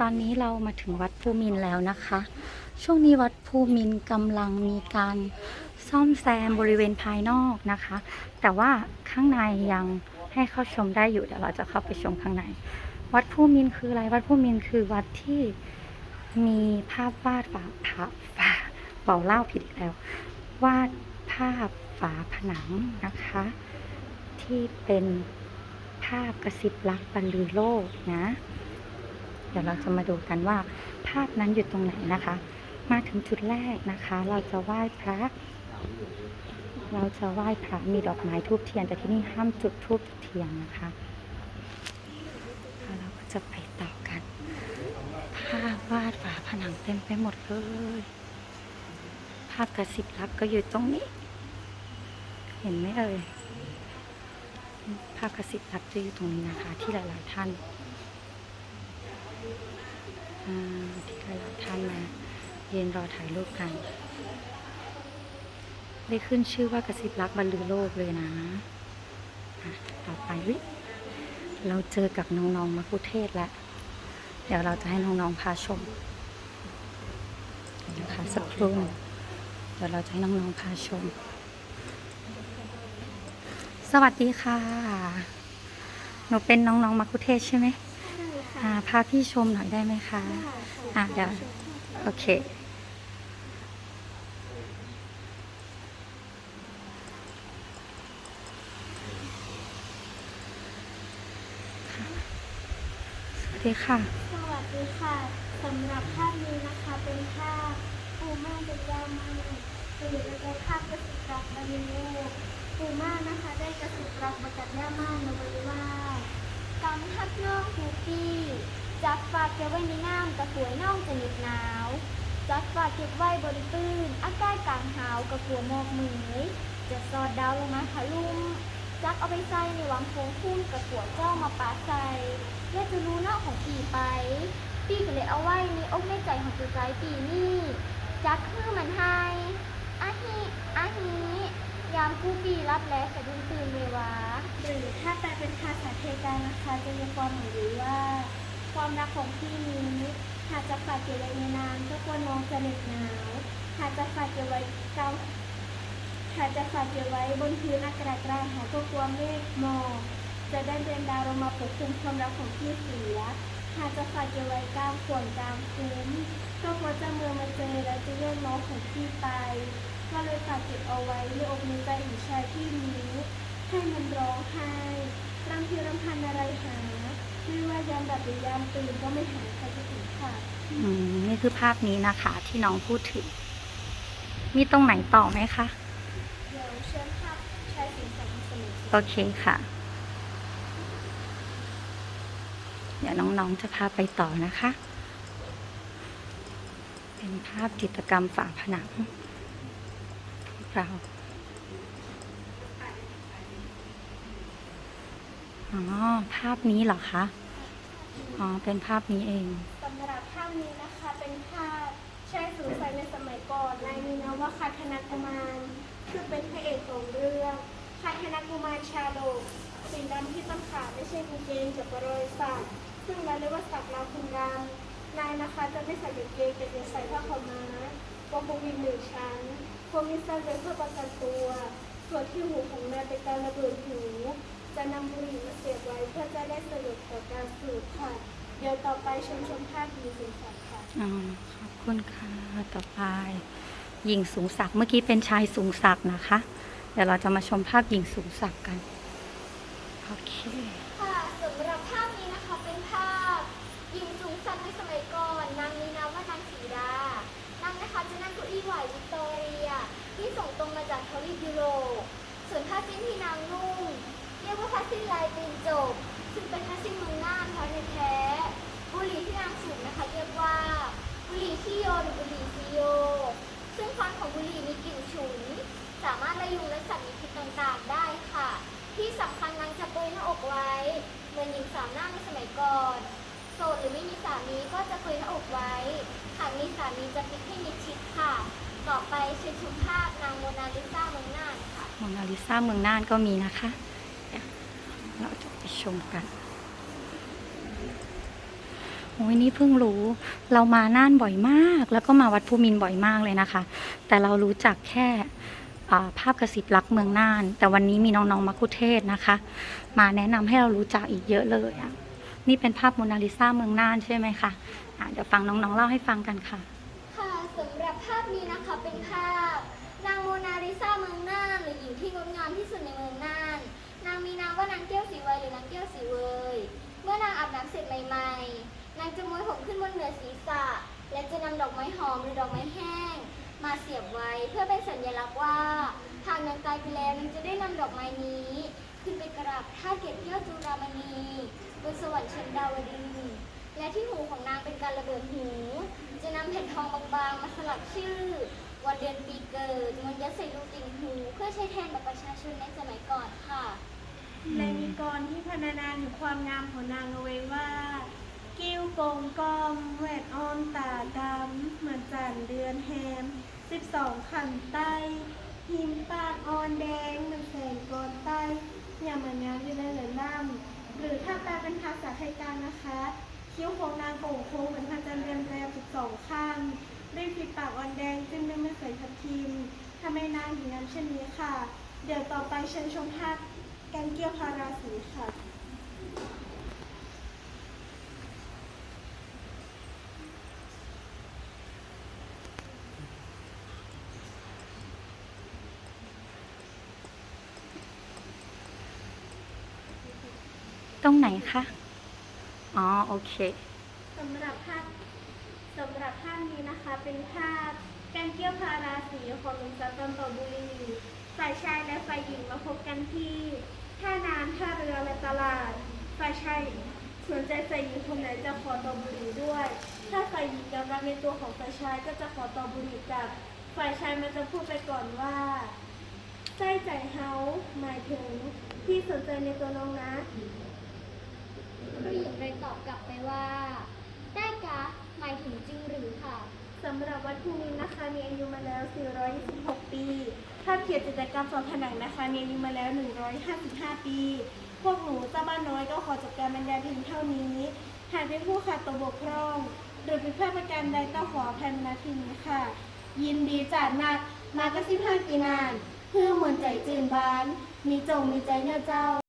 ตอนนี้เรามาถึงวัดภูมินแล้วนะคะ ช่วงนี้วัดภูมินกำลังมีการซ่อมแซมบริเวณภายนอกนะคะ แต่ว่าข้างในยังให้เข้าชมได้อยู่เดี๋ยวเราจะเข้าไปชมข้างใน วัดภูมินคืออะไรวัดภูมินคือวัดที่มีภาพวาดฝาผาฝาเป่าเล่าผิดอีกแล้ว วาดภาพฝาผนังนะคะ ที่เป็นภาพกระซิบรักบรรลือโลกนะ ดี๋ยวเราจะมาดูกันว่าภาพนั้นอยู่ตรงไหนนะคะ มาถึงจุดแรกนะคะ เราจะไหว้พระ เราจะไหว้พระมีดอกไม้ทูบเทียน แต่ที่นี่ห้ามจุดทูบเทียนนะคะแล้วเราก็จะไปต่อกัน ภาพวาดฝาผนังเต็มไปหมดเลย ภาพกระซิบรักก็อยู่ตรงนี้ เห็นไหมเอ่ยภาพกระซิบรักจะอยู่ตรงนี้นะคะ ที่หลาย ๆ ท่าน ที่หลายท่านมาเยืนรอถ่ายรูปกัน ได้ขึ้นชื่อว่ากระซิบรักบรรลือโลกเลยนะะต่อไปวิเราเจอกับน้องๆมาคุเทศแล้ว เดี๋ยวเราจะให้น้องๆพาชมนะคะสักครู่เดี๋ยวเราจะให้น้องๆพาชม สวัสดีค่ะ หนูเป็นน้องๆมาคุเทศใช่ไหม อ่าพาพี่ชมหน่อยได้ไหมคะอะเดี๋ยวโอเค สวัสดีค่ะ สวัสดีค่ะสำหรับภาพนี้นะคะเป็นภาพปูม่าเป็นยาวมาหรือจะเป็นภาพกระสิบรักบาริโลปูม่านะคะ ได้กระสิบรักมาจากย่ามาในบริว่ากำทับน้องฮู ปี้จับฝากเก็บไว้ในน้ำกระสวยน้องจะหนิบหนาว จัดฝากเก็บไว้บนตื้นอากาศกลางหาวกับหัวหมอกเหมยจะสอดดาวลงมาทะลุมจักเอาไปใส่ในหวังโพงพุ่มกับหัวเจ้ามาปาใส่และจะรู้นอกของปีไปปีก็เลยเอาไว้ในอกในใจของตัวใจปีนี่จักคือมันให้อาฮิอาฮิยามผู้ปีรับแลสะดุ้ง หรือถ้าแปลเป็นภาษาเทกานะคะ จะมีความหมายว่า ความรักของพี่นี้หากจะฝากเก็บไว้ในนานก็กลัวน้องจะเหน็บหนาวหากจะฝากเก็บไว้กลางหากจะฝากเก็บไว้บนพื้นอากาศกลางหากก็กลัวเมฆหมอกจะได้เดินดาวลงมาปกคลุมความรักของพี่เสียหากจะฝากเก็บไว้กลางขวงกลางคุ้มก็กลัวจะเมือมาเจอแล้วจะแย่งน้องของพี่ไป ก็เลยฝากเก็บเอาไว้ในอกในใจของชายที่นี้ ให้มันร้องไห้รำพิรำพันอะไรหา ไม่ว่ายามหลับหรือยามตื่นก็ไม่หายใครจะถึงค่ะ อืมนี่คือภาพนี้นะคะ ที่น้องพูดถึง มีตรงไหนต่อไหมคะ เดี๋ยวเชิญภาพชายสิงสันเสมอโอเคค่ะ เดี๋ยวน้องๆจะพาไปต่อนะคะ เป็นภาพจิตรกรรมฝาผนังพวกเรา อ๋อ ภาพนี้เหรอคะ อ๋อ เป็นภาพนี้เอง สำหรับภาพนี้นะคะเป็นภาพชายสูงใสในสมัยก่อนนายมีนามว่าคาธนากุมารคือเป็นพระเอกของเรื่องคาธนากุมารชาโดกสิ่งดำที่ต้นขาไม่ใช่กางเกงจากรอยสักซึ่งเราเรียกว่าสักลาวคุณดำนายนะคะจะไม่ใส่กางเกงแต่จะใส่ผ้าขาวม้าปกคลุมอีกหนึ่งชั้นพวกนี้สร้างไว้เพื่อป้องกันตัว ส่วนที่หูของนายเป็นการระเบิดหู จะนำบุหรี่มาเสียบไว้เพื่อจะได้สะดวกต่อการสูบค่ะ เดี๋ยวต่อไปชมชมภาพดีสีสันค่ะอ๋อขอบคุณค่ะต่อไปหญิงสูงศักดิ์เมื่อกี้เป็นชายสูงศักดิ์นะคะ เดี๋ยวเราจะมาชมภาพหญิงสูงศักดิ์กันโอเคค่ะสำหรับภาพนี้นะคะเป็นภาพหญิงสูงสันในสมัยก่อนนางมีนามว่านางสีดานางนะคะจะนั่งเก้าอี้ไหววิกตอเรีย ที่ส่งตรงมาจากทวีปยุโรปส่วนผ้าสิ้นที่นางนุ่ง เรียกว่าผ้าสิ้นลายตีนจบ ซึ่งเป็นผ้าสิ้นเมืองน่านแท้แท้ บุหรี่ที่นางสูบนะคะเรียกว่า บุหรี่ขี้โยหรือบุหรี่ซีโย ซึ่งควันของบุหรี่มีกลิ่นฉุน สามารถไล่ยุงและสัตว์มีพิษต่างๆได้ค่ะ ที่สำคัญนางจะปรยหน้าอกไว้ เหมือนหญิงสาวหน้าในสมัยก่อนโสดหรือไม่มีสามีก็จะโปรยหน้าอกไว้ หากมีสามีจะปิดให้มิดชิดค่ะ ต่อไปเชิญชมภาพนางโมนาลิซาเมืองน่านค่ะ โมนาลิซาเมืองน่านก็มีนะคะ เราจะไปชมกันโอ้ยนี่เพิ่งรู้เรามาน่านบ่อยมาก แล้วก็มาวัดภูมินบ่อยมากเลยนะคะ แต่เรารู้จักแค่ภาพกระสิบรักเมืองน่าน แต่วันนี้มีน้องๆมักคุเทศก์นะคะ มาแนะนำให้เรารู้จักอีกเยอะเลยอะนี่เป็นภาพโมนาลิซาเมืองน่านใช่ไหมคะะเดี๋ยวฟังน้องๆเล่าให้ฟังกันค่ะ ค่ะสำหรับภาพนี้นะคะเป็นภาพ นางโมนาลิซาเมืองน่านหรือหญิงที่งดงามที่สุดในเมืองน่าน นางมีนามว่านางแก้วสีเวยหรือนางแก้วสีเวย เมื่อนางอาบน้ำเสร็จใหม่ ๆ นางจะม้วนผมขึ้นบนเหนือศีรษะ และจะนำดอกไม้หอมหรือดอกไม้แห้ง มาเสียบไว้เพื่อเป็นสัญลักษณ์ว่าหากนางตายไปแล้วนางจะได้นำดอกไม้นี้ ขึ้นไปกราบท่าเกศแก้วจุรามณีบนสวรรค์ชั้นดาวดึงส์และที่หูของนางเป็นการระเบิดหู จะนำแผ่นทองบางๆ มาสลักชื่อ วันเดือนปีเกิดมนยัดใส่ลูกติ่งหู เพื่อใช้แทนบัตรประชาชนในสมัยก่อนค่ะ และมีกรที่พรรณนาถึงความงามของนางเอาไว้ว่า กิ้วโกงกอมแหวนออนตาดำเหมือนจันเดือนแฮมสิบสองขันใต้หิมปากอ่อนแดงเหมือนแสงกอนใต้อย่าเหมือนงามอยู่ในเหลือล่ำหรือถ้าแปลเป็นภาษาไทยกลางนะคะคิ้วของนางโก่งโค้งเหมือนพระจันทร์เรียมแรมสิบสองข้างด้วยฝีปากอ่อนแดงจึงไม่เมือใส่ทับทิมทำให้นางถึงงามเช่นนี้ค่ะ เดี๋ยวต่อไปเชิญชมภาพ แกงเกียวพาราสีค่ะ ตรงไหนคะ อ๋อ โอเค สำหรับภาพสำหรับภาพนี้นะคะ เป็นภาพแกงเกียวพาราสีของหลวงจันทร์ตบุรี ฝ่ายชายและฝ่ายหญิงมาพบกันที่ท่าน้ำท่าเรือและตลาด ฝ่ายชายสนใจฝ่ายหญิงคนไหนจะขอตอบุหรี่ด้วย ถ้าฝ่ายหญิงยอมรับในตัวของฝ่ายชายก็จะขอตอบุหรี่กลับ ฝ่ายชายมันจะพูดไปก่อนว่าใจใจเฮาหมายถึงพี่สนใจในตัวน้องนะผู้หญิงเลยตอบกลับไปว่า ได้กะหมายถึงจริงหรือค่ะสำหรับวัดภูมินทร์นะคะมีอายุมาแล้ว 426 ปี ถ้าเขียนจิตรกรรมฝาผนังนะคะมีอายุมาแล้ว 155 ปี พวกหนูเจ้าบ้านน้อยก็ขอจบการบรรยายเพียงเท่านี้ หากเป็นผู้ขาดตัวบกพร่อง หรือเป็นเพื่อประการใดก็ขออภัยนาทีนี้ค่ะ ยินดีจัดนักมากระซิบห้ากีนาน เพื่อเหมือนใจจืนบ้าน มีจงมีใจเนื้อเจ้า